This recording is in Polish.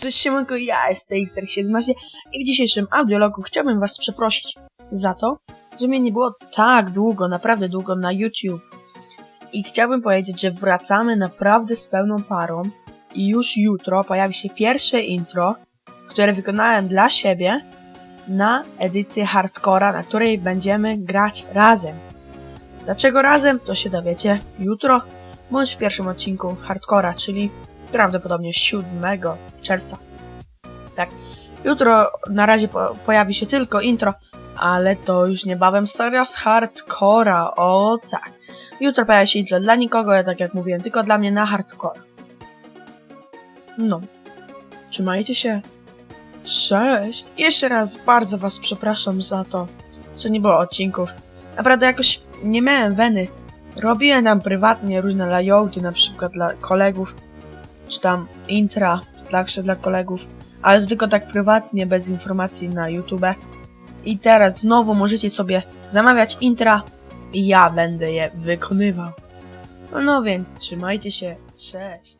Cześć siemanko, ja jestem XR17 i w dzisiejszym audiologu chciałbym was przeprosić za to, że mnie nie było tak długo, naprawdę długo na YouTube. I chciałbym powiedzieć, że wracamy naprawdę z pełną parą i już jutro pojawi się pierwsze intro, które wykonałem dla siebie na edycję hardcora, na której będziemy grać razem. Dlaczego razem, to się dowiecie jutro, bądź w pierwszym odcinku hardcora, czyli prawdopodobnie 7 czerwca. Tak. Jutro na razie po pojawi się tylko intro, ale to już niebawem seria z hardcora. O tak. Jutro pojawi się intro dla nikogo, ja tak jak mówiłem, tylko dla mnie na hardcore. No. Trzymajcie się. Cześć. Jeszcze raz bardzo was przepraszam za to, że nie było odcinków. Naprawdę jakoś nie miałem weny. Robiłem tam prywatnie różne layouty, na przykład dla kolegów, czy tam intra także dla kolegów, ale tylko tak prywatnie, bez informacji na YouTube. I teraz znowu możecie sobie zamawiać intra i ja będę je wykonywał. No więc trzymajcie się, cześć.